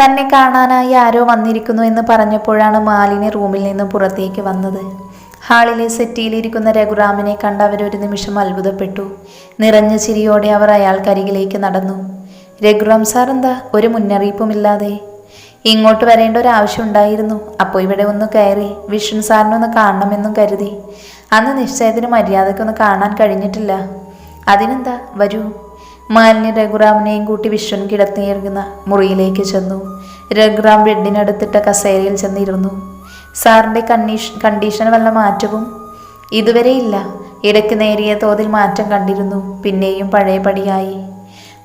തന്നെ കാണാനായി ആരോ വന്നിരിക്കുന്നു എന്ന് പറഞ്ഞപ്പോഴാണ് മാലിനി റൂമിൽ നിന്ന് പുറത്തേക്ക് വന്നത്. ഹാളിലെ സെറ്റിയിലിരിക്കുന്ന രഘുറാമിനെ കണ്ട് അവരൊരു നിമിഷം അത്ഭുതപ്പെട്ടു. നിറഞ്ഞ ചിരിയോടെ അവർ അയാൾക്കരികിലേക്ക് നടന്നു. രഘുറാം സാർ എന്താ? ഒരു മുന്നറിയിപ്പുമില്ലാതെ. ഇങ്ങോട്ട് വരേണ്ട ഒരു ആവശ്യം ഉണ്ടായിരുന്നു. അപ്പോൾ ഇവിടെ ഒന്ന് കയറി വിഷ്ണു സാറിനൊന്ന് കാണണമെന്നും കരുതി. അന്ന് നിശ്ചയത്തിന് മര്യാദക്കൊന്ന് കാണാൻ കഴിഞ്ഞിട്ടില്ല. അതിനെന്താ? വരൂ. മാലിന്യ രഘുറാമിനെയും കൂട്ടി വിശ്വൻ കിടത്തിയിറങ്ങുന്ന മുറിയിലേക്ക് ചെന്നു. രഘുറാം ബെഡിനടുത്തിട്ട കസേരയിൽ ചെന്നിരുന്നു. സാറിന്റെ കണ്ണീഷ് കണ്ടീഷൻ വല്ല മാറ്റവും? ഇതുവരെ ഇല്ല. ഇടയ്ക്ക് നേരിയ തോതിൽ മാറ്റം കണ്ടിരുന്നു. പിന്നെയും പഴയ പടിയായി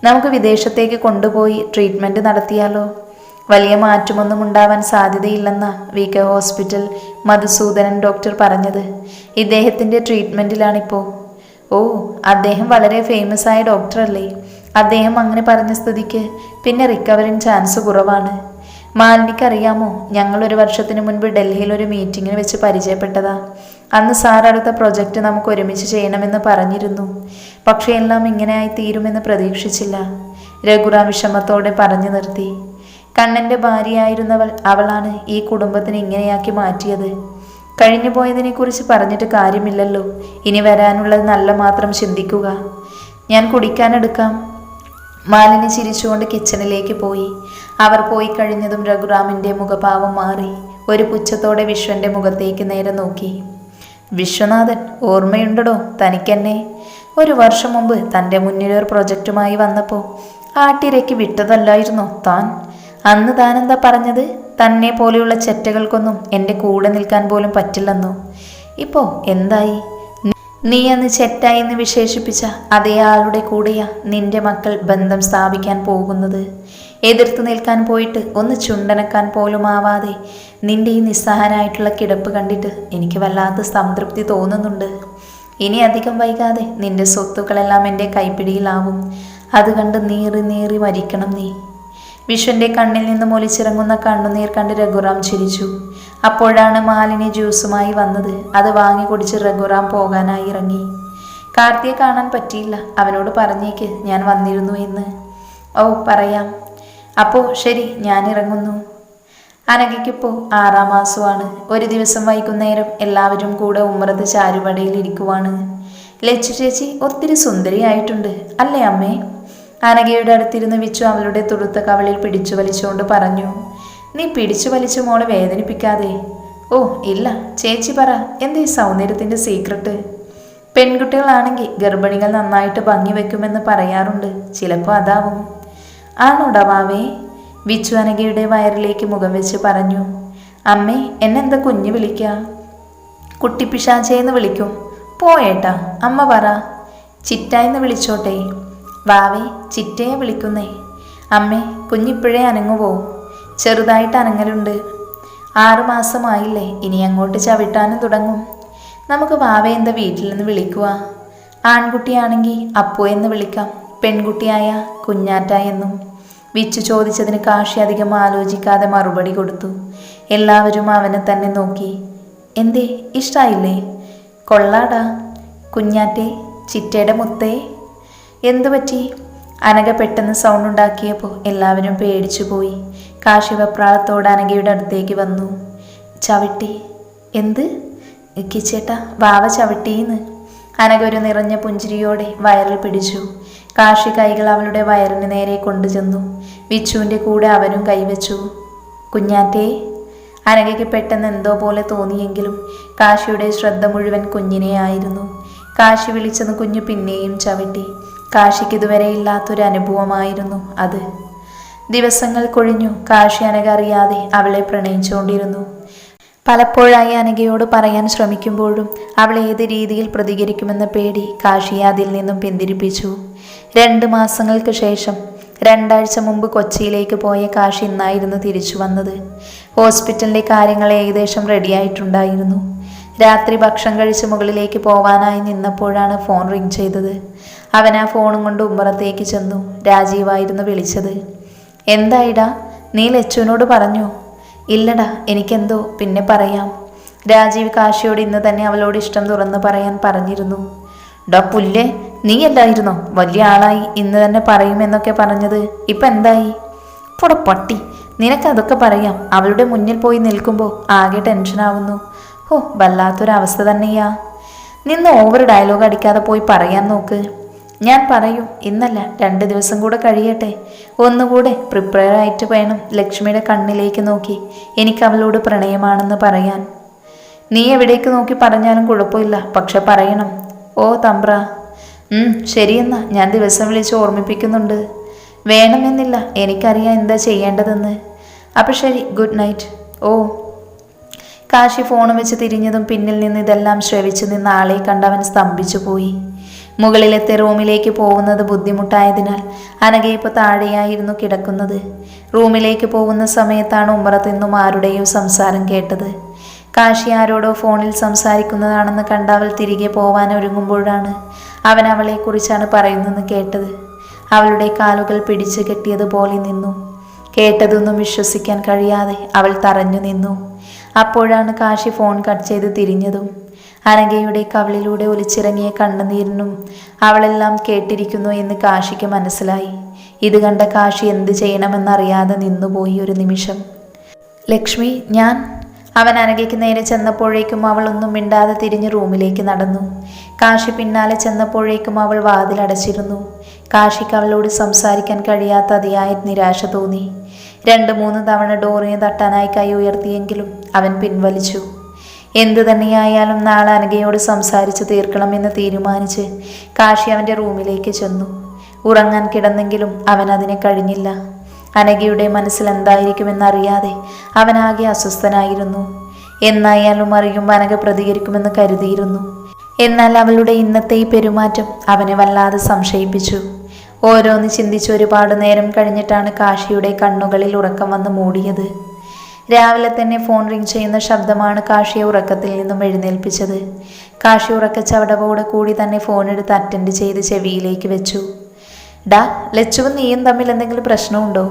നമുക്ക് വിദേശത്തേക്ക് കൊണ്ടുപോയി ട്രീറ്റ്മെന്റ് നടത്തിയാലോ? വലിയ മാറ്റമൊന്നും ഉണ്ടാവാൻ സാധ്യതയില്ലെന്ന V K hospital Madhusudanan doctor പറഞ്ഞത്. ഇദ്ദേഹത്തിന്റെ ട്രീറ്റ്മെന്റിലാണിപ്പോൾ ഓ അദ്ദേഹം വളരെ ഫേമസ് ആയ ഡോക്ടറല്ലേ അദ്ദേഹം അങ്ങനെ പറഞ്ഞ സ്ഥിതിക്ക് പിന്നെ റിക്കവറിങ് ചാൻസ് കുറവാണ്. മാലിനിക്ക് അറിയാമോ ഞങ്ങൾ ഒരു വർഷത്തിന് മുൻപ് ഡൽഹിയിൽ ഒരു മീറ്റിങ്ങിന് വെച്ച് പരിചയപ്പെട്ടതാ. അന്ന് സാർ അടുത്ത പ്രൊജക്റ്റ് നമുക്ക് ഒരുമിച്ച് ചെയ്യണമെന്ന് പറഞ്ഞിരുന്നു. പക്ഷേ എല്ലാം ഇങ്ങനെയായി തീരുമെന്ന് പ്രതീക്ഷിച്ചില്ല. രഘുറാം വിഷമത്തോടെ പറഞ്ഞു നിർത്തി. കണ്ണന്റെ ഭാര്യയായിരുന്നവൾ അവളാണ് ഈ കുടുംബത്തിന് ഇങ്ങനെയാക്കി മാറ്റിയത്. കഴിഞ്ഞു പോയതിനെക്കുറിച്ച് പറഞ്ഞിട്ട് കാര്യമില്ലല്ലോ. ഇനി വരാനുള്ളത് നല്ല മാത്രം ചിന്തിക്കുക. ഞാൻ കുടിക്കാനെടുക്കാം മാലിനി ചിരിച്ചുകൊണ്ട് കിച്ചണിലേക്ക് പോയി. അവർ പോയി കഴിഞ്ഞതും രഘുറാമിന്റെ മുഖഭാവം മാറി. ഒരു പുച്ഛത്തോടെ വിശ്വന്റെ മുഖത്തേക്ക് നേരെ നോക്കി. വിശ്വനാഥൻ ഓർമ്മയുണ്ടടോ തനിക്കെന്നെ? ഒരു വർഷം മുമ്പ് തന്റെ മുന്നിലൊരു പ്രൊജക്റ്റുമായി വന്നപ്പോൾ ആട്ടിരയ്ക്ക് വിട്ടതല്ലായിരുന്നോ താൻ? അന്ന് താനെന്താ പറഞ്ഞത്? തന്നെ പോലെയുള്ള ചെറ്റകൾക്കൊന്നും എന്റെ കൂടെ നിൽക്കാൻ പോലും പറ്റില്ലെന്നോ? ഇപ്പോ എന്തായി? നീ അന്ന് ചെറ്റായി എന്ന് വിശേഷിപ്പിച്ച അതേ ആളുടെ കൂടെയാ നിന്റെ മക്കൾ ബന്ധം സ്ഥാപിക്കാൻ പോകുന്നത്. എതിർത്ത് നിൽക്കാൻ പോയിട്ട് ഒന്ന് ചുണ്ടനക്കാൻ പോലും ആവാതെ നിന്റെ ഈ നിസ്സഹനായിട്ടുള്ള കിടപ്പ് കണ്ടിട്ട് എനിക്ക് വല്ലാത്ത സംതൃപ്തി തോന്നുന്നുണ്ട്. ഇനി അധികം വൈകാതെ നിന്റെ സ്വത്തുക്കളെല്ലാം എന്റെ കൈപ്പിടിയിലാവും. അത് കണ്ട് നീറി നീറി മരിക്കണം നീ. വിശ്വന്റെ കണ്ണിൽ നിന്ന് ഒലിച്ചിറങ്ങുന്ന കണ്ണുനീർ കണ്ട് രഘുറാം ചിരിച്ചു. അപ്പോഴാണ് മാലിനി ജ്യൂസുമായി വന്നത്. അത് വാങ്ങി കുടിച്ച് രഘുറാം പോകാനായി ഇറങ്ങി. കാർത്തിയെ കാണാൻ പറ്റിയില്ല. അവനോട് പറഞ്ഞേക്ക് ഞാൻ വന്നിരുന്നു എന്ന്. ഓ പറയാം. അപ്പോൾ ശരി ഞാൻ ഇറങ്ങുന്നു. അനഘയ്ക്കിപ്പോൾ ആറാം മാസമാണ്. ഒരു ദിവസം വൈകുന്നേരം എല്ലാവരും കൂടെ ഉമ്മറത്ത് ചാരുപടയിൽ ഇരിക്കുവാണ്. ലച്ചു ചേച്ചി ഒത്തിരി സുന്ദരിയായിട്ടുണ്ട്. അല്ലേ അമ്മേ? അനഘയുടെ അടുത്തിരുന്ന് വിച്ചു അവളുടെ തുടുത്ത കവളിൽ പിടിച്ചു വലിച്ചുകൊണ്ട് പറഞ്ഞു നീ പിടിച്ചു വലിച്ചു മോളെ വേദനിപ്പിക്കാതെ. ഓ ഇല്ല. ചേച്ചി പറ എന്തേ സൗന്ദര്യത്തിന്റെ സീക്രട്ട് പെൺകുട്ടികളാണെങ്കിൽ ഗർഭിണികൾ നന്നായിട്ട് ഭംഗി വെക്കുമെന്ന് പറയാറുണ്ട്. ചിലപ്പോൾ അതാവും. ആണോടവാവേ വിച്ചു അനഘയുടെ വയറിലേക്ക് മുഖം വെച്ച് പറഞ്ഞു അമ്മേ എന്നെന്താ കുഞ്ഞ് വിളിക്കുക കുട്ടിപ്പിശാചേന്ന് വിളിക്കും. പോയേട്ടാ അമ്മ പറ. ചിറ്റായെന്ന് വിളിച്ചോട്ടെ. വാവേ ചിറ്റയെ വിളിക്കുന്നേ. അമ്മേ കുഞ്ഞിപ്പോഴേ അനങ്ങുവോ? ചെറുതായിട്ട് അനങ്ങലുണ്ട്. ആറുമാസമായില്ലേ ഇനി അങ്ങോട്ട് ചവിട്ടാനും തുടങ്ങും. നമുക്ക് വാവേ എന്താ വീട്ടിൽ നിന്ന് വിളിക്കുക ആൺകുട്ടിയാണെങ്കിൽ അപ്പു എന്ന് വിളിക്കാം പെൺകുട്ടിയായ കുഞ്ഞാറ്റ എന്നും. വിച്ചു ചോദിച്ചതിന് കാശി അധികം ആലോചിക്കാതെ മറുപടി കൊടുത്തു. എല്ലാവരും അവനെ തന്നെ നോക്കി. എന്തേ ഇഷ്ടായില്ലേ? കൊള്ളാടാ. കുഞ്ഞാറ്റെ ചിറ്റയുടെ മുത്തേ. എന്തു പറ്റി? അനഘ പെട്ടെന്ന് സൗണ്ട് ഉണ്ടാക്കിയപ്പോൾ എല്ലാവരും പേടിച്ചു പോയി. കാശിവപ്രാളത്തോട് അനഘയുടെ അടുത്തേക്ക് വന്നു. ചവിട്ടി. എന്ത്? കിച്ചേട്ട വാവ ചവിട്ടിയെന്ന്. അനഘ ഒരു നിറഞ്ഞ പുഞ്ചിരിയോടെ വയറിൽ പിടിച്ചു. കാശി കൈകൾ അവളുടെ വയറിന് നേരെ കൊണ്ടുചെന്നു. വിച്ചുവിന്റെ കൂടെ അവനും കൈവച്ചു. കുഞ്ഞാറ്റേ. അനഘയ്ക്ക് പെട്ടെന്ന് എന്തോ പോലെ തോന്നിയെങ്കിലും കാശിയുടെ ശ്രദ്ധ മുഴുവൻ കുഞ്ഞിനെ ആയിരുന്നു കാശി വിളിച്ചെന്ന് കുഞ്ഞു പിന്നെയും ചവിട്ടി. കാശിക്ക് ഇതുവരെ ഇല്ലാത്തൊരു അനുഭവമായിരുന്നു അത്. ദിവസങ്ങൾ കൊഴിഞ്ഞു. കാശി അനഘ അറിയാതെ അവളെ പ്രണയിച്ചുകൊണ്ടിരുന്നു. പലപ്പോഴായി അനഘയോട് പറയാൻ ശ്രമിക്കുമ്പോഴും അവൾ ഏത് രീതിയിൽ പ്രതികരിക്കുമെന്ന പേടി കാശിയെ അതിൽ നിന്നും പിന്തിരിപ്പിച്ചു. രണ്ട് മാസങ്ങൾക്ക് ശേഷം രണ്ടാഴ്ച മുമ്പ് കൊച്ചിയിലേക്ക് പോയ കാശി ഇന്നായിരുന്നു തിരിച്ചു വന്നത്. ഹോസ്പിറ്റലിലെ കാര്യങ്ങൾ ഏകദേശം റെഡിയായിട്ടുണ്ടായിരുന്നു. രാത്രി ഭക്ഷണം കഴിച്ച് മുകളിലേക്ക് പോവാനായി നിന്നപ്പോഴാണ് ഫോൺ റിങ് ചെയ്തത്. അവൻ ആ ഫോണും കൊണ്ട് ഉമ്മറത്തേക്ക് ചെന്നു. രാജീവായിരുന്നു വിളിച്ചത്. എന്തായിടാ? നീ ലച്ചുവിനോട് പറഞ്ഞു. ഇല്ലടാ എനിക്കെന്തോ പിന്നെ പറയാം. രാജീവ് കാശിയോട് ഇന്ന് തന്നെ അവളോട് ഇഷ്ടം തുറന്ന് പറയാൻ പറഞ്ഞിരുന്നു. ഡോ പുല്ലേ നീ അല്ലായിരുന്നോ? വലിയ ആളായി ഇന്ന് തന്നെ പറയുമെന്നൊക്കെ പറഞ്ഞത്. ഇപ്പം എന്തായി? പൊട പട്ടി നിനക്കതൊക്കെ പറയാം. അവളുടെ മുന്നിൽ പോയി നിൽക്കുമ്പോൾ ആകെ ടെൻഷനാവുന്നു ഓ വല്ലാത്തൊരവസ്ഥ തന്നെയാ. നിന്ന് ഓവർ ഡയലോഗ് അടിക്കാതെ പോയി പറയാൻ നോക്ക്. ഞാൻ പറയും ഇന്നല്ല രണ്ട് ദിവസം കൂടെ കഴിയട്ടെ. ഒന്നുകൂടെ പ്രിപ്പയർ ആയിട്ട് വേണം ലക്ഷ്മിയുടെ കണ്ണിലേക്ക് നോക്കി. എനിക്ക് അവളോട് പ്രണയമാണെന്ന് പറയാൻ. നീ എവിടേക്ക് നോക്കി പറഞ്ഞാലും കുഴപ്പമില്ല പക്ഷെ പറയണം. ഓ തമ്പ്ര. ശരിയെന്നാ. ഞാൻ ദിവസം വിളിച്ച് ഓർമ്മിപ്പിക്കുന്നുണ്ട്. വേണമെന്നില്ല എനിക്കറിയാം എന്താ ചെയ്യേണ്ടതെന്ന്. അപ്പം ശരി ഗുഡ് നൈറ്റ് ഓ. കാശി ഫോൺ വെച്ച് തിരിഞ്ഞതും പിന്നിൽ നിന്ന് ഇതെല്ലാം ശ്രവിച്ചു നിന്ന് ആളെ കണ്ടവൻ സ്തംഭിച്ചു പോയി മുകളിലത്തെ റൂമിലേക്ക് പോകുന്നത് ബുദ്ധിമുട്ടായതിനാൽ അനഘ ഇപ്പോൾ താഴെയായിരുന്നു കിടക്കുന്നത്. റൂമിലേക്ക് പോകുന്ന സമയത്താണ് ഉമ്മറത്ത് ആരുടെയും ആരുടെയോ സംസാരം കേട്ടത്. കാശി ആരോടോ ഫോണിൽ സംസാരിക്കുന്നതാണെന്ന് കണ്ട അവൾ തിരികെ പോവാൻ ഒരുങ്ങുമ്പോഴാണ് അവൻ അവളെക്കുറിച്ചാണ് പറയുന്നതെന്ന് കേട്ടത്. അവളുടെ കാലുകൾ പിടിച്ചു കെട്ടിയതുപോലെ നിന്നു. കേട്ടതൊന്നും വിശ്വസിക്കാൻ കഴിയാതെ അവൾ തറഞ്ഞു നിന്നു. അപ്പോഴാണ് കാശി ഫോൺ കട്ട് ചെയ്ത് തിരിഞ്ഞതും അനഘയുടെ കവളിലൂടെ ഒലിച്ചിറങ്ങിയ കണ്ണുനീരിനും അവളെല്ലാം കേട്ടിരിക്കുന്നു എന്ന് കാശിക്ക് മനസ്സിലായി. ഇത് കണ്ട കാശി എന്ത് ചെയ്യണമെന്നറിയാതെ നിന്നുപോയി ഒരു നിമിഷം. ലക്ഷ്മി ഞാൻ. അവൻ അനഘയ്ക്ക് നേരെ ചെന്നപ്പോഴേക്കും അവൾ ഒന്നും മിണ്ടാതെ തിരിഞ്ഞ് റൂമിലേക്ക് നടന്നു. കാശി പിന്നാലെ ചെന്നപ്പോഴേക്കും അവൾ വാതിലടച്ചിരുന്നു. കാശിക്ക് അവളോട് സംസാരിക്കാൻ കഴിയാത്ത അതിയായ നിരാശ തോന്നി. രണ്ട് മൂന്ന് തവണ ഡോറിനെ തട്ടാനായി കൈ ഉയർത്തിയെങ്കിലും അവൻ പിൻവലിച്ചു. എന്തു തന്നെയായാലും നാളെ അനഘയോട് സംസാരിച്ച് തീർക്കണമെന്ന് തീരുമാനിച്ച് കാശി അവന്റെ റൂമിലേക്ക് ചെന്നു. ഉറങ്ങാൻ കിടന്നെങ്കിലും അവൻ അതിനെ കഴിഞ്ഞില്ല. അനഘയുടെ മനസ്സിൽ എന്തായിരിക്കുമെന്നറിയാതെ അവനാകെ അസ്വസ്ഥനായിരുന്നു. എന്നായാലും അറിയുമ്പോൾ അനഘ പ്രതികരിക്കുമെന്ന് കരുതിയിരുന്നു. എന്നാൽ അവളുടെ ഇന്നത്തെ ഈ പെരുമാറ്റം അവനെ വല്ലാതെ സംശയിപ്പിച്ചു. ഓരോന്ന് ചിന്തിച്ച് ഒരുപാട് നേരം കഴിഞ്ഞിട്ടാണ് കാശിയുടെ കണ്ണുകളിൽ ഉറക്കം വന്ന് മൂടിയത്. രാവിലെ തന്നെ ഫോൺ റിംഗ് ചെയ്യുന്ന ശബ്ദമാണ് കാഷിയെ ഉറക്കത്തിൽ നിന്നും എഴുന്നേൽപ്പിച്ചത്. കാഷി ഉറക്കച്ചവടവോടെ കൂടി തന്നെ ഫോൺ എടുത്ത് അറ്റൻഡ് ചെയ്ത് ചെവിയിലേക്ക് വെച്ചു. ഡാ ലച്ചുവും നീയും തമ്മിൽ എന്തെങ്കിലും പ്രശ്നമുണ്ടോ?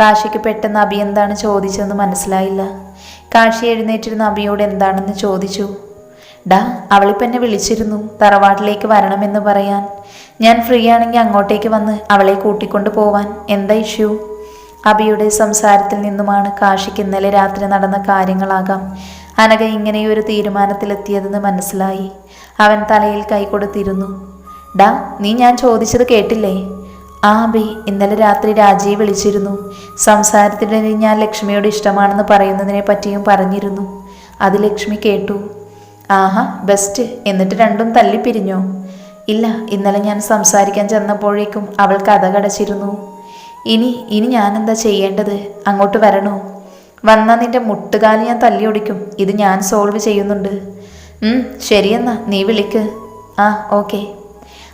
കാശിക്ക് പെട്ടെന്ന് അബി എന്താണ് ചോദിച്ചതെന്ന് മനസ്സിലായില്ല. കാശി എഴുന്നേറ്റിരുന്ന അബിയോട് എന്താണെന്ന് ചോദിച്ചു. ഡാ അവളിപ്പോൾ എന്നെ വിളിച്ചിരുന്നു. തറവാട്ടിലേക്ക് വരണമെന്ന് പറയാൻ. ഞാൻ ഫ്രീ ആണെങ്കിൽ അങ്ങോട്ടേക്ക് വന്ന് അവളെ കൂട്ടിക്കൊണ്ട് പോവാൻ. എന്താ ഇഷ്യൂ? അബിയുടെ സംസാരത്തിൽ നിന്നുമാണ് കാശിക്ക് ഇന്നലെ രാത്രി നടന്ന കാര്യങ്ങളാകാം. അനഘ ഇങ്ങനെയൊരു തീരുമാനത്തിലെത്തിയതെന്ന് മനസ്സിലായി. അവൻ തലയിൽ കൈ കൊടുത്തിരുന്നു. ഡാ നീ ഞാൻ ചോദിച്ചത് കേട്ടില്ലേ? ആ അബി ഇന്നലെ രാത്രി രാജിയെ വിളിച്ചിരുന്നു. സംസാരത്തിനിടയിൽ ഞാൻ ലക്ഷ്മിയോട് ഇഷ്ടമാണെന്ന് പറയുന്നതിനെ പറ്റിയും പറഞ്ഞിരുന്നു. അത് ലക്ഷ്മി കേട്ടു. ആഹാ ബെസ്റ്റ്. എന്നിട്ട് രണ്ടും തല്ലിപ്പിരിഞ്ഞോ? ഇല്ല ഇന്നലെ ഞാൻ സംസാരിക്കാൻ ചെന്നപ്പോഴേക്കും അവൾ കഥ കടച്ചിരുന്നു. ഇനി ഇനി ഞാനെന്താ ചെയ്യേണ്ടത്? അങ്ങോട്ട് വരണോ? വന്നാൽ നിന്റെ മുട്ടുകാലി ഞാൻ തല്ലി ഒടിക്കും ഇത് ഞാൻ സോൾവ് ചെയ്യുന്നുണ്ട്. ശരിയെന്നാ. നീ വിളിക്ക്. ആ ഓക്കെ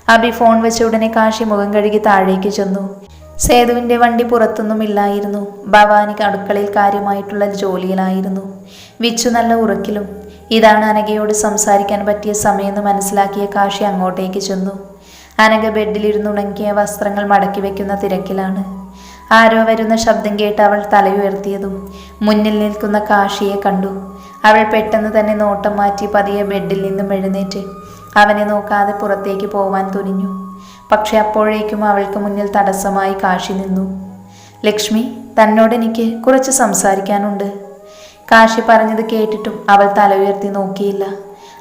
അബി ഫോൺ വെച്ച ഉടനെ കാശി മുഖം കഴുകി താഴേക്ക് ചെന്നു. സേതുവിന്റെ വണ്ടി പുറത്തൊന്നും ഇല്ലായിരുന്നു. ഭവാനി അടുക്കളയിൽ കാര്യമായിട്ടുള്ള ജോലിയിലായിരുന്നു. വിച്ചു നല്ല ഉറക്കിലും. ഇതാണ് അനഘയോട് സംസാരിക്കാൻ പറ്റിയ സമയമെന്ന് മനസ്സിലാക്കിയ കാശി അങ്ങോട്ടേക്ക് ചെന്നു. അനഘ ബെഡിലിരുന്നുണങ്ങിയ വസ്ത്രങ്ങൾ മടക്കി വെക്കുന്ന തിരക്കിലാണ്. ആരോ വരുന്ന ശബ്ദം കേട്ട് അവൾ തലയുയർത്തിയതും മുന്നിൽ നിൽക്കുന്ന കാഷിയെ കണ്ടു. അവൾ പെട്ടെന്ന് തന്നെ നോട്ടം മാറ്റി പതിയെ ബെഡിൽ നിന്നും എഴുന്നേറ്റ് അവനെ നോക്കാതെ പുറത്തേക്ക് പോവാൻ തുനിഞ്ഞു. പക്ഷെ അപ്പോഴേക്കും അവൾക്ക് മുന്നിൽ തടസ്സമായി കാശി നിന്നു. ലക്ഷ്മി തന്നോട് എനിക്ക് കുറച്ച് സംസാരിക്കാനുണ്ട്. കാശി പറഞ്ഞത് കേട്ടിട്ടും അവൾ തല ഉയർത്തി നോക്കിയില്ല.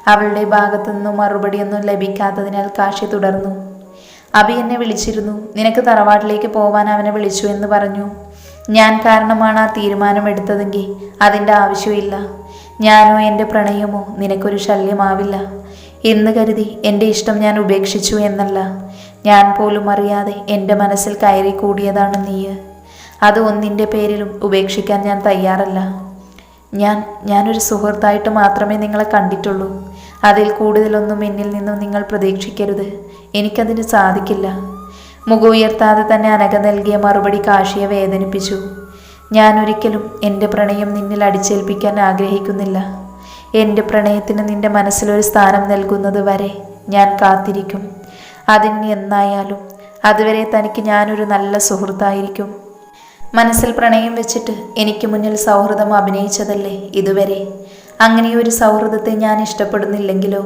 അവളുടെ ഭാഗത്തു നിന്നും മറുപടിയൊന്നും ലഭിക്കാത്തതിനാൽ കാശി തുടർന്നു. അബി എന്നെ വിളിച്ചിരുന്നു. നിനക്ക് തറവാട്ടിലേക്ക് പോവാൻ അവനെ വിളിച്ചു എന്ന് പറഞ്ഞു. ഞാൻ കാരണമാണ് ആ തീരുമാനം എടുത്തതെങ്കിൽ അതിന്റെ ആവശ്യമില്ല. ഞാനോ എന്റെ പ്രണയമോ നിനക്കൊരു ശല്യമാവില്ല. എന്ന് കരുതി എന്റെ ഇഷ്ടം ഞാൻ ഉപേക്ഷിച്ചു എന്നല്ല. ഞാൻ പോലും അറിയാതെ എന്റെ മനസ്സിൽ കയറി കൂടിയതാണ് നീ അത് ഒന്നിന്റെ പേരിലും ഉപേക്ഷിക്കാൻ ഞാൻ തയ്യാറല്ല. ഞാൻ ഞാനൊരു സുഹൃത്തായിട്ട് മാത്രമേ നിങ്ങളെ കണ്ടിട്ടുള്ളൂ. അതിൽ കൂടുതലൊന്നും എന്നിൽ നിന്നും നിങ്ങൾ പ്രതീക്ഷിക്കരുത്. എനിക്കതിന് സാധിക്കില്ല. മുഖം ഉയർത്താതെ തന്നെ അനഘ നൽകിയ മറുപടി കാശിയെ വേദനിപ്പിച്ചു. ഞാൻ ഒരിക്കലും എന്റെ പ്രണയം നിന്നിൽ അടിച്ചേൽപ്പിക്കാൻ ആഗ്രഹിക്കുന്നില്ല. എന്റെ പ്രണയത്തിന് നിന്റെ മനസ്സിലൊരു സ്ഥാനം നൽകുന്നത് വരെ ഞാൻ കാത്തിരിക്കും. അതിന് എന്നായാലും അതുവരെ തനിക്ക് ഞാനൊരു നല്ല സുഹൃത്തായിരിക്കും. മനസ്സിൽ പ്രണയം വെച്ചിട്ട് എനിക്ക് മുന്നിൽ സൗഹൃദം അഭിനയിച്ചതല്ലേ ഇതുവരെ? അങ്ങനെയൊരു സൗഹൃദത്തെ ഞാൻ ഇഷ്ടപ്പെടുന്നില്ലെങ്കിലോ?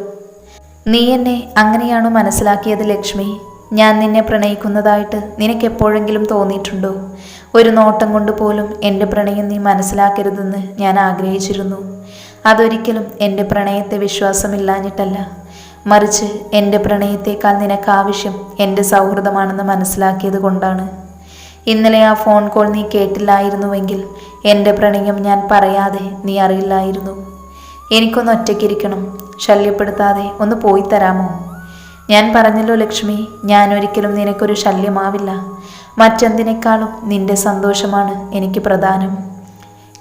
നീ എന്നെ അങ്ങനെയാണോ മനസ്സിലാക്കിയത് ലക്ഷ്മി? ഞാൻ നിന്നെ പ്രണയിക്കുന്നതായിട്ട് നിനക്കെപ്പോഴെങ്കിലും തോന്നിയിട്ടുണ്ടോ? ഒരു നോട്ടം കൊണ്ട് പോലും എന്റെ പ്രണയം നീ മനസ്സിലാക്കരുതെന്ന് ഞാൻ ആഗ്രഹിച്ചിരുന്നു. അതൊരിക്കലും എന്റെ പ്രണയത്തെ വിശ്വാസമില്ലാഞ്ഞിട്ടല്ല. മറിച്ച് എന്റെ പ്രണയത്തേക്കാൾ നിനക്കാവശ്യം എന്റെ സൗഹൃദമാണെന്ന് മനസ്സിലാക്കിയത് കൊണ്ടാണ്. ഇന്നലെ ആ ഫോൺ കോൾ നീ കേട്ടില്ലായിരുന്നുവെങ്കിൽ എന്റെ പ്രണയം ഞാൻ പറയാതെ നീ അറിയില്ലായിരുന്നു. എനിക്കൊന്ന് ഒറ്റയ്ക്കിരിക്കണം. ശല്യപ്പെടുത്താതെ ഒന്ന് പോയി തരാമോ? ഞാൻ പറഞ്ഞല്ലോ ലക്ഷ്മി ഞാൻ ഒരിക്കലും നിനക്കൊരു ശല്യമാവില്ല. മറ്റെന്തിനേക്കാളും നിന്റെ സന്തോഷമാണ് എനിക്ക് പ്രധാനം.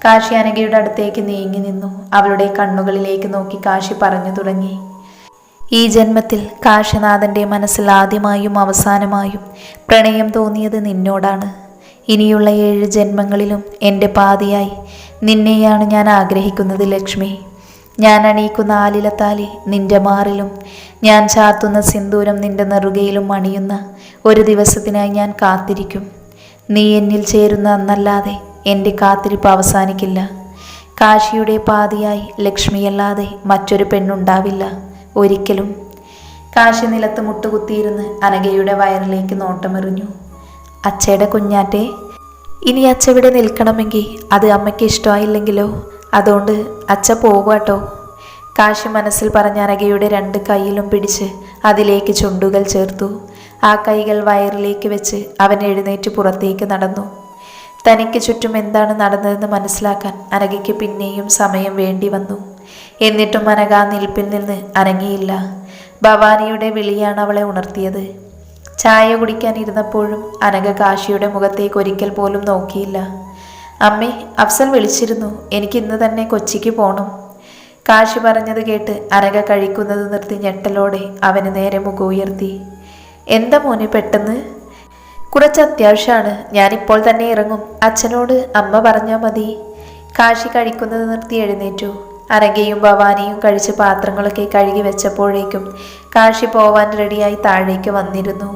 കാശി അനഘയുടെ അടുത്തേക്ക് നീങ്ങി നിന്നു. അവളുടെ കണ്ണുകളിലേക്ക് നോക്കി കാശി പറഞ്ഞു തുടങ്ങി. ഈ ജന്മത്തിൽ കാശിനാഥന്റെ മനസ്സിൽ ആദ്യമായും അവസാനമായും പ്രണയം തോന്നിയത് നിന്നോടാണ്. ഇനിയുള്ള ഏഴ് ജന്മങ്ങളിലും എന്റെ പാതിയായി നിന്നെയാണ് ഞാൻ ആഗ്രഹിക്കുന്നത് ലക്ഷ്മി. ഞാൻ അണിയിക്കുന്ന ആലിലത്താലി നിന്റെ മാറിലും ഞാൻ ചാർത്തുന്ന സിന്ദൂരം നിന്റെ നെറുകയിലും അണിയുന്ന ഒരു ദിവസത്തിനായി ഞാൻ കാത്തിരിക്കും. നീ എന്നിൽ ചേരുന്ന അന്നല്ലാതെ എന്റെ കാത്തിരിപ്പ് അവസാനിക്കില്ല. കാശിയുടെ പാതിയായി ലക്ഷ്മിയല്ലാതെ മറ്റൊരു പെണ്ണുണ്ടാവില്ല. ഒരിക്കലും. കാശി നിലത്ത് മുട്ടുകുത്തിയിരുന്ന് അനഘയുടെ വയറിലേക്ക് നോട്ടമെറിഞ്ഞു. അച്ഛയുടെ കുഞ്ഞാറ്റെ ഇനി അച്ഛ ഇവിടെ നിൽക്കണമെങ്കിൽ അത് അമ്മയ്ക്ക് ഇഷ്ടമായില്ലെങ്കിലോ? അതുകൊണ്ട് അച്ഛ പോകാട്ടോ കാശി മനസ്സിൽ പറഞ്ഞ അനഘയുടെ രണ്ട് കൈയിലും പിടിച്ച് അതിലേക്ക് ചുണ്ടുകൾ ചേർത്തു. ആ കൈകൾ വയറിലേക്ക് വെച്ച് അവൻ എഴുന്നേറ്റ് പുറത്തേക്ക് നടന്നു. തനിക്ക് ചുറ്റും എന്താണ് നടന്നതെന്ന് മനസ്സിലാക്കാൻ അനഘയ്ക്ക് പിന്നെയും സമയം വേണ്ടി വന്നു. എന്നിട്ടും അനഘ നിൽപ്പിൽ നിന്ന് അനങ്ങിയില്ല. ഭവാനിയുടെ വിളിയാണ് അവളെ ഉണർത്തിയത്. ചായ കുടിക്കാൻ ഇരുന്നപ്പോഴും അനഘ കാശിയുടെ മുഖത്തേക്ക് ഒരിക്കൽ പോലും നോക്കിയില്ല. അമ്മേ അഫ്സൽ വിളിച്ചിരുന്നു. എനിക്ക് ഇന്ന് തന്നെ കൊച്ചിക്ക് പോകണം കാശി പറഞ്ഞത് കേട്ട് അനഘ കഴിക്കുന്നത് നിർത്തി ഞെട്ടലോടെ അവന് നേരെ മുഖം ഉയർത്തി എന്താ മോനെ പെട്ടെന്ന്? കുറച്ച് അത്യാവശ്യമാണ് ഞാനിപ്പോൾ തന്നെ ഇറങ്ങും. അച്ഛനോട് അമ്മ പറഞ്ഞാൽ മതി. കാശി കഴിക്കുന്നത് നിർത്തി എഴുന്നേറ്റു. അനഘയും ഭവാനിയും കഴിച്ച് പാത്രങ്ങളൊക്കെ കഴുകി വെച്ചപ്പോഴേക്കും കാശി പോവാൻ റെഡിയായി താഴേക്ക് വന്നിരുന്നു.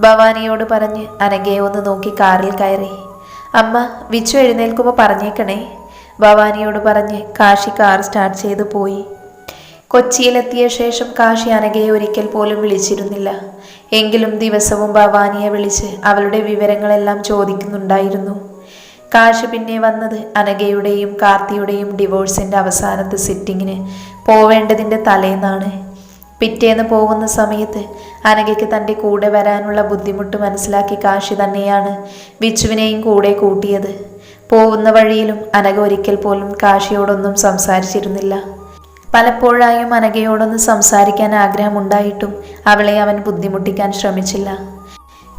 ഭവാനിയോട് പറഞ്ഞ് അനഘയെ ഒന്ന് നോക്കി കാറിൽ കയറി. അമ്മ വിച്ചു എഴുന്നേൽക്കുമ്പോൾ പറഞ്ഞേക്കണേ. ഭവാനിയോട് പറഞ്ഞ് കാശി കാർ സ്റ്റാർട്ട് ചെയ്തു പോയി. കൊച്ചിയിലെത്തിയ ശേഷം കാശി അനഘയെ ഒരിക്കൽ പോലും വിളിച്ചിരുന്നില്ല. എങ്കിലും ദിവസവും ഭവാനിയെ വിളിച്ച് അവളുടെ വിവരങ്ങളെല്ലാം ചോദിക്കുന്നുണ്ടായിരുന്നു. കാശ് പിന്നെ വന്നത് അനഘയുടെയും കാർത്തിയുടെയും ഡിവോഴ്സിന്റെ അവസാനത്തെ സിറ്റിങ്ങിന് പോവേണ്ടതിന്റെ തലേന്നാണ്. പിറ്റേന്ന് പോകുന്ന സമയത്ത് അനഘയ്ക്ക് തന്റെ കൂടെ വരാനുള്ള ബുദ്ധിമുട്ട് മനസ്സിലാക്കി കാശി തന്നെയാണ് വിച്ചുവിനെയും കൂടെ കൂട്ടിയത്. പോകുന്ന വഴിയിലും അനഘ ഒരിക്കൽ പോലും കാശിയോടൊന്നും സംസാരിച്ചിരുന്നില്ല. പലപ്പോഴായും അനഘയോടൊന്ന് സംസാരിക്കാൻ ആഗ്രഹമുണ്ടായിട്ടും അവളെ അവൻ ബുദ്ധിമുട്ടിക്കാൻ ശ്രമിച്ചില്ല.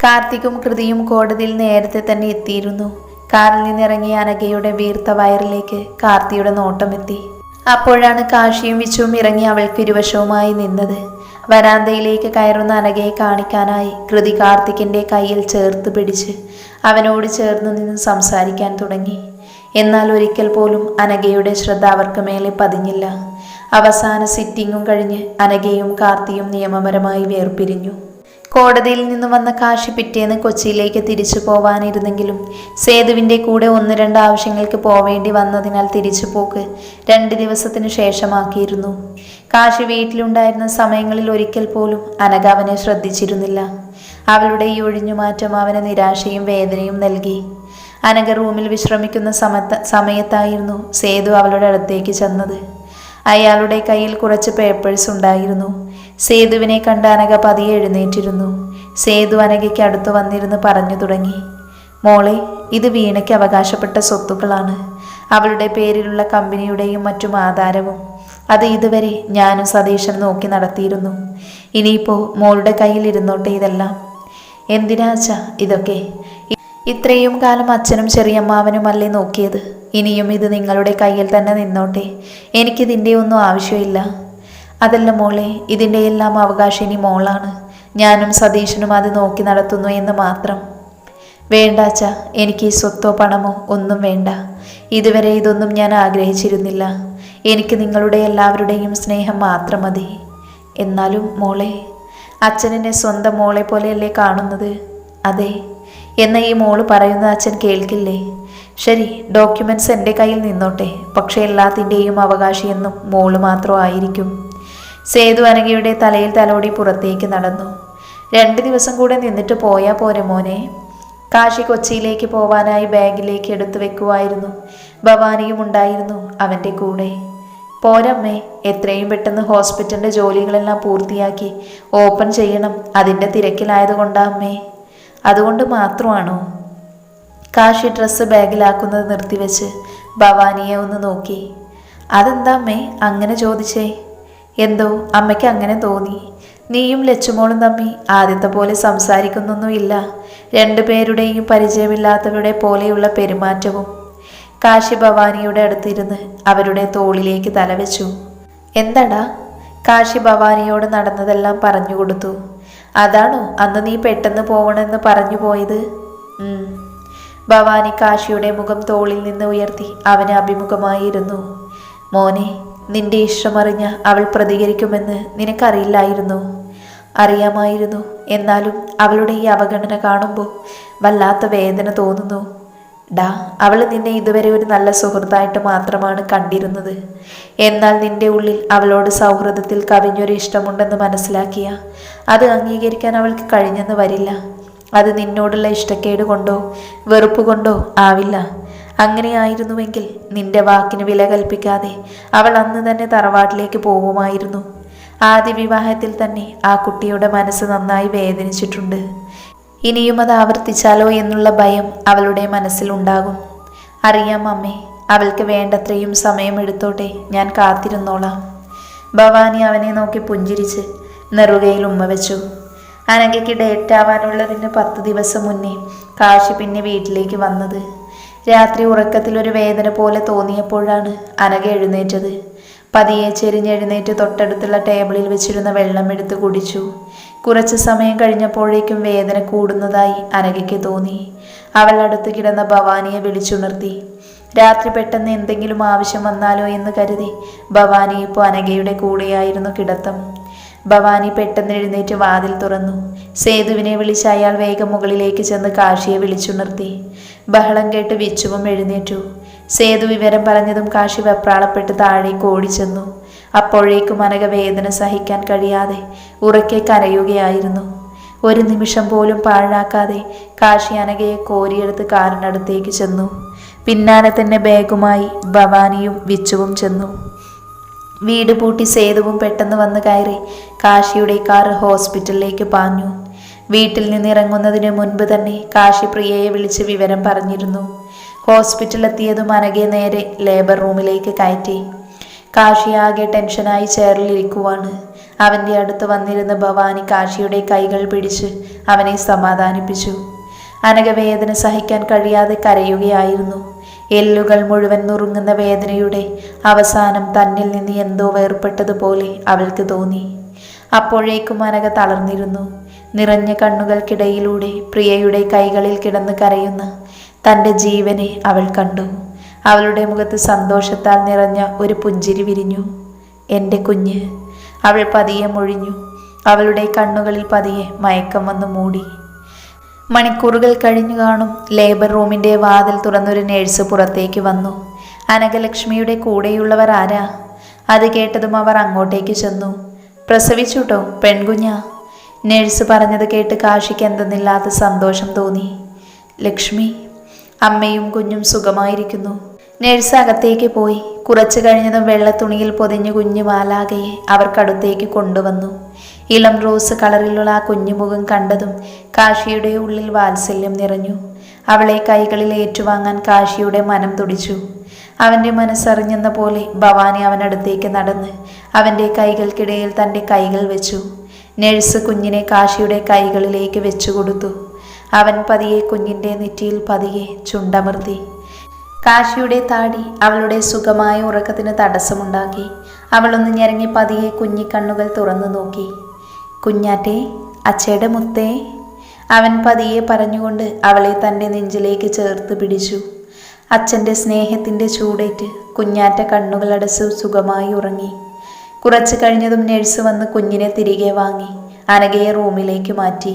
കാർത്തിക്കും കൃതിയും കോടതിയിൽ നേരത്തെ തന്നെ എത്തിയിരുന്നു. കാറിൽ നിന്നിറങ്ങിയ അനഘയുടെ വീർത്ത വയറിലേക്ക് കാർത്തിയുടെ നോട്ടമെത്തി. അപ്പോഴാണ് കാശിയും വിച്ചുവും ഇറങ്ങി അവൾക്ക് ഇരുവശവുമായി നിന്നത്. വരാന്തയിലേക്ക് കയറുന്ന അനഘയെ കാണിക്കാനായി കൃതി കാർത്തിക്കിന്റെ കയ്യിൽ ചേർത്ത് പിടിച്ച് അവനോട് ചേർന്ന് നിന്ന് സംസാരിക്കാൻ തുടങ്ങി. എന്നാൽ ഒരിക്കൽ പോലും അനഘയുടെ ശ്രദ്ധ അവർക്ക് മേലെ പതിഞ്ഞില്ല. അവസാന സിറ്റിങ്ങും കഴിഞ്ഞ് അനഘയും കാർത്തിയും നിയമപരമായി വേർപിരിഞ്ഞു. കോടതിയിൽ നിന്ന് വന്ന കാശി പിറ്റേന്ന് കൊച്ചിയിലേക്ക് തിരിച്ചു പോവാനിരുന്നെങ്കിലും സേതുവിന്റെ കൂടെ ഒന്ന് രണ്ട് ആവശ്യങ്ങൾക്ക് പോവേണ്ടി വന്നതിനാൽ തിരിച്ചു പോക്ക് രണ്ട് ദിവസത്തിന് ശേഷമാക്കിയിരുന്നു. കാശി വീട്ടിലുണ്ടായിരുന്ന സമയങ്ങളിൽ ഒരിക്കൽ പോലും അനഘ അവനെ ശ്രദ്ധിച്ചിരുന്നില്ല. അവളുടെ ഈ ഒഴിഞ്ഞുമാറ്റം അവന് നിരാശയും വേദനയും നൽകി. അനഘ റൂമിൽ വിശ്രമിക്കുന്ന സമയത്ത സമയത്തായിരുന്നു സേതു അവളുടെ അടുത്തേക്ക് ചെന്നത്. അയാളുടെ കയ്യിൽ കുറച്ച് പേപ്പേഴ്സ് ഉണ്ടായിരുന്നു. സേതുവിനെ കണ്ട അനഘ പതിയെ എഴുന്നേറ്റിരുന്നു. സേതു അനഘയ്ക്ക് അടുത്ത് വന്നിരുന്ന് പറഞ്ഞു തുടങ്ങി. മോളെ ഇത് വീണയ്ക്ക് അവകാശപ്പെട്ട സ്വത്തുക്കളാണ്. അവളുടെ പേരിലുള്ള കമ്പനിയുടെയും മറ്റും ആധാരവും. അത് ഇതുവരെ ഞാനും സതീശൻ നോക്കി നടത്തിയിരുന്നു. ഇനിയിപ്പോൾ മോളുടെ കയ്യിൽ ഇരുന്നോട്ടെ ഇതെല്ലാം. എന്തിനാച്ച ഇതൊക്കെ? ഇത്രയും കാലം അച്ഛനും ചെറിയമ്മാവനുമല്ലേ നോക്കിയത്? ഇനിയും ഇത് നിങ്ങളുടെ കയ്യിൽ തന്നെ നിന്നോട്ടെ. എനിക്കിതിന്റെ ഒന്നും ആവശ്യമില്ല. അതല്ല മോളെ ഇതിന്റെ എല്ലാം അവകാശിനി മോളാണ്. ഞാനും സതീശനും അത് നോക്കി നടത്തുന്നു എന്ന് മാത്രം. വേണ്ട അച്ഛ എനിക്ക് ഈ സ്വത്തോ പണമോ ഒന്നും വേണ്ട. ഇതുവരെ ഇതൊന്നും ഞാൻ ആഗ്രഹിച്ചിരുന്നില്ല. എനിക്ക് നിങ്ങളുടെ എല്ലാവരുടെയും സ്നേഹം മാത്രം മതി. എന്നാലും മോളെ അച്ഛനെന്നെ സ്വന്തം മോളെ പോലെയല്ലേ കാണുന്നത്? അതെ. എന്ന ഈ മോൾ പറയുന്നത് അച്ഛൻ കേൾക്കില്ലേ? ശരി ഡോക്യുമെന്റ്സ് എന്റെ കയ്യിൽ നിന്നോട്ടെ. പക്ഷേ എല്ലാത്തിന്റെയും അവകാശിയെന്നും മോൾ മാത്രമായിരിക്കും സേതു അനഘയുടെ തലയിൽ തലോടി പുറത്തേക്ക് നടന്നു. രണ്ട് ദിവസം കൂടെ നിന്നിട്ട് പോയാൽ പോരെ മോനെ? കാശി കൊച്ചിയിലേക്ക് പോവാനായി ബാഗിലേക്ക് എടുത്തു വെക്കുമായിരുന്നു ഭവാനിയും ഉണ്ടായിരുന്നു അവന്റെ കൂടെ. പോരമ്മേ എത്രയും പെട്ടെന്ന് ഹോസ്പിറ്റലിന്റെ ജോലികളെല്ലാം പൂർത്തിയാക്കി ഓപ്പൺ ചെയ്യണം. അതിന്റെ തിരക്കിലായതുകൊണ്ടാ അമ്മേ. അതുകൊണ്ട് മാത്രമാണോ? കാശി ഡ്രസ്സ് ബാഗിലാക്കുന്നത് നിർത്തിവെച്ച് ഭവാനിയെ ഒന്ന് നോക്കി. അതെന്താ അമ്മേ? അങ്ങനെ ചോദിച്ചേ? എന്തോ? അമ്മയ്ക്ക് അങ്ങനെ തോന്നി. നീയും ലച്ചുമോളും തമ്മി ആദ്യത്തെ പോലെ സംസാരിക്കുന്നൊന്നുമില്ല. രണ്ടുപേരുടെയും പരിചയമില്ലാത്തവരുടെ പോലെയുള്ള പെരുമാറ്റവും. കാശി ഭവാനിയുടെ അടുത്തിരുന്ന് അവരുടെ തോളിലേക്ക് തലവെച്ചു. എന്താടാ? കാശി ഭവാനിയോട് നടന്നതെല്ലാം പറഞ്ഞു കൊടുത്തു അതാണോ? അന്ന് നീ പെട്ടെന്ന് പോകണമെന്ന് പറഞ്ഞു പോയത്. ഭവാനി കാശിയുടെ മുഖം തോളിൽ നിന്ന് ഉയർത്തി അവന് അഭിമുഖമായിരുന്നു. മോനെ നിന്റെ ഇഷ്ടമറിഞ്ഞ അവൾ പ്രതികരിക്കുമെന്ന് നിനക്കറിയില്ലായിരുന്നു. അറിയാമായിരുന്നു. എന്നാലും അവളുടെ ഈ അവഗണന കാണുമ്പോൾ വല്ലാത്ത വേദന തോന്നുന്നു. ഡാ അവൾ നിന്നെ ഇതുവരെ ഒരു നല്ല സുഹൃത്തായിട്ട് മാത്രമാണ് കണ്ടിരുന്നത്. എന്നാൽ നിന്റെ ഉള്ളിൽ അവളോട് സൗഹൃദത്തിൽ കവിഞ്ഞൊരു ഇഷ്ടമുണ്ടെന്ന് മനസ്സിലാക്കിയ അത് അംഗീകരിക്കാൻ അവൾക്ക് കഴിഞ്ഞെന്ന് വരില്ല. അത് നിന്നോടുള്ള ഇഷ്ടക്കേട് കൊണ്ടോ വെറുപ്പ് കൊണ്ടോ ആവില്ല. അങ്ങനെയായിരുന്നുവെങ്കിൽ നിന്റെ വാക്കിന് വില കൽപ്പിക്കാതെ അവൾ അന്ന് തന്നെ തറവാട്ടിലേക്ക് പോകുമായിരുന്നു. ആദ്യ വിവാഹത്തിൽ തന്നെ ആ കുട്ടിയുടെ മനസ്സ് നന്നായി വേദനിച്ചിട്ടുണ്ട്. ഇനിയും അത് ആവർത്തിച്ചാലോ എന്നുള്ള ഭയം അവളുടെ മനസ്സിലുണ്ടാകും അറിയാം അമ്മേ അവൾക്ക് വേണ്ടത്രയും സമയമെടുത്തോട്ടെ ഞാൻ കാത്തിരുന്നോളാം. ഭവാനി അവനെ നോക്കി പുഞ്ചിരിച്ച് നെറുകയിൽ ഉമ്മ വെച്ചു. അനഘയ്ക്ക് ഡേറ്റ് ആവാനുള്ളതിന് പത്ത് ദിവസം മുന്നേ കാശി പിന്നെ വീട്ടിലേക്ക് വന്നത്. രാത്രി ഉറക്കത്തിൽ ഒരു വേദന പോലെ തോന്നിയപ്പോഴാണ് അനഘ എഴുന്നേറ്റത്. പതിയെ ചെരിഞ്ഞെഴുന്നേറ്റ് തൊട്ടടുത്തുള്ള ടേബിളിൽ വെച്ചിരുന്ന വെള്ളം എടുത്ത് കുടിച്ചു. കുറച്ച് സമയം കഴിഞ്ഞപ്പോഴേക്കും വേദന കൂടുന്നതായി അനഘയ്ക്ക് തോന്നി. അവൾ അടുത്ത് കിടന്ന ഭവാനിയെ വിളിച്ചുണർത്തി. രാത്രി പെട്ടെന്ന് എന്തെങ്കിലും ആവശ്യം വന്നാലോ എന്ന് കരുതി ഭവാനി ഇപ്പോൾ അനഘയുടെ കൂടെയായിരുന്നു കിടത്തം. ഭവാനി പെട്ടെന്ന് എഴുന്നേറ്റ് വാതിൽ തുറന്നു. സേതുവിനെ വിളിച്ച് അയാൾ വേഗം മുകളിലേക്ക് ചെന്ന് കാശിയെ വിളിച്ചുണർത്തി. ബഹളം കേട്ട് വിച്ചുവും എഴുന്നേറ്റു. സേതു വിവരം പറഞ്ഞതും കാശി വെപ്രാളപ്പെട്ട് താഴേക്ക് ഓടിച്ചെന്നു. അപ്പോഴേക്കും അനക വേദന സഹിക്കാൻ കഴിയാതെ ഉറക്കെ കരയുകയായിരുന്നു. ഒരു നിമിഷം പോലും പാഴാക്കാതെ കാശി അനകയെ കോരിയെടുത്ത് കാറിനടുത്തേക്ക് ചെന്നു. പിന്നാലെ തന്നെ ബാഗുമായി ഭവാനിയും വിച്ചുവും ചെന്നു. വീട് പൂട്ടി സേതുവും പെട്ടെന്ന് വന്ന് കയറി. കാശിയുടെ കാർ ഹോസ്പിറ്റലിലേക്ക് പാഞ്ഞു. വീട്ടിൽ നിന്നിറങ്ങുന്നതിന് മുൻപ് തന്നെ കാശി പ്രിയയെ വിളിച്ച് വിവരം പറഞ്ഞിരുന്നു. ഹോസ്പിറ്റലെത്തിയതും അനകെ നേരെ ലേബർ റൂമിലേക്ക് കയറ്റി. കാശി ആകെ ടെൻഷനായി ചേറിലിരിക്കുവാണ് അവന്റെ അടുത്ത് വന്നിരുന്ന ഭവാനി കാശിയുടെ കൈകൾ പിടിച്ച് അവനെ സമാധാനിപ്പിച്ചു. അനഘ വേദന സഹിക്കാൻ കഴിയാതെ കരയുകയായിരുന്നു. എല്ലുകൾ മുഴുവൻ നുറുങ്ങുന്ന വേദനയുടെ അവസാനം തന്നിൽ നിന്ന് എന്തോ വേർപെട്ടതുപോലെ അവൾക്ക് തോന്നി. അപ്പോഴേക്കും അനക തളർന്നിരുന്നു. നിറഞ്ഞ കണ്ണുകൾക്കിടയിലൂടെ പ്രിയയുടെ കൈകളിൽ കിടന്ന് കരയുന്ന തന്റെ ജീവനെ അവൾ കണ്ടു. അവളുടെ മുഖത്ത് സന്തോഷത്താൽ നിറഞ്ഞ ഒരു പുഞ്ചിരി വിരിഞ്ഞു. എന്റെ കുഞ്ഞ് അവൾ പതിയെ മൊഴിഞ്ഞു. അവളുടെ കണ്ണുകളിൽ പതിയെ മയക്കം വന്ന് മൂടി. മണിക്കൂറുകൾ കഴിഞ്ഞു കാണും. ലേബർ റൂമിന്റെ വാതിൽ തുറന്നൊരു നേഴ്സ് പുറത്തേക്ക് വന്നു. അനകലക്ഷ്മിയുടെ കൂടെയുള്ളവർ ആരാ? അത് കേട്ടതും അവർ അങ്ങോട്ടേക്ക് ചെന്നു. പ്രസവിച്ചുട്ടോ പെൺകുഞ്ഞ? നേഴ്സ് പറഞ്ഞത് കേട്ട് കാശിക്ക് എന്തെന്നില്ലാത്ത സന്തോഷം തോന്നി. ലക്ഷ്മി അമ്മയും കുഞ്ഞും സുഖമായിരിക്കുന്നു. നേഴ്സ് അകത്തേക്ക് പോയി. കുറച്ചു കഴിഞ്ഞതും വെള്ളത്തുണിയിൽ പൊതിഞ്ഞു കുഞ്ഞു മാലാകയെ അവർക്കടുത്തേക്ക് കൊണ്ടുവന്നു. ഇളം റോസ് കളറിലുള്ള ആ കുഞ്ഞുമുഖം കണ്ടതും കാശിയുടെ ഉള്ളിൽ വാത്സല്യം നിറഞ്ഞു. അവളെ കൈകളിൽ ഏറ്റുവാങ്ങാൻ കാശിയുടെ മനം തുടിച്ചു. അവന്റെ മനസ്സറിഞ്ഞെന്ന പോലെ ഭവാനി അവനടുത്തേക്ക് നടന്ന് അവന്റെ കൈകൾക്കിടയിൽ തന്റെ കൈകൾ വെച്ചു. നഴ്സ് കുഞ്ഞിനെ കാശിയുടെ കൈകളിലേക്ക് വെച്ചു കൊടുത്തു. അവൻ പതിയെ കുഞ്ഞിന്റെ നെറ്റിയിൽ പതിയെ ചുണ്ടമർത്തി. കാശിയുടെ താടി അവളുടെ സുഖമായ ഉറക്കത്തിന് തടസ്സമുണ്ടാക്കി. അവളൊന്ന് ഞെരങ്ങി പതിയെ കുഞ്ഞിക്കണ്ണുകൾ തുറന്നു നോക്കി. കുഞ്ഞാറ്റെ അച്ചയുടെ മുത്തേ. അവൻ പതിയെ പറഞ്ഞുകൊണ്ട് അവളെ തന്റെ നെഞ്ചിലേക്ക് ചേർത്ത് പിടിച്ചു. അച്ഛന്റെ സ്നേഹത്തിന്റെ ചൂടേറ്റ് കുഞ്ഞാറ്റ കണ്ണുകളടച്ച് സുഖമായി ഉറങ്ങി. കുറച്ച് കഴിഞ്ഞതും നഴ്സ് വന്ന് കുഞ്ഞിനെ തിരികെ വാങ്ങി അനഘയെ റൂമിലേക്ക് മാറ്റി.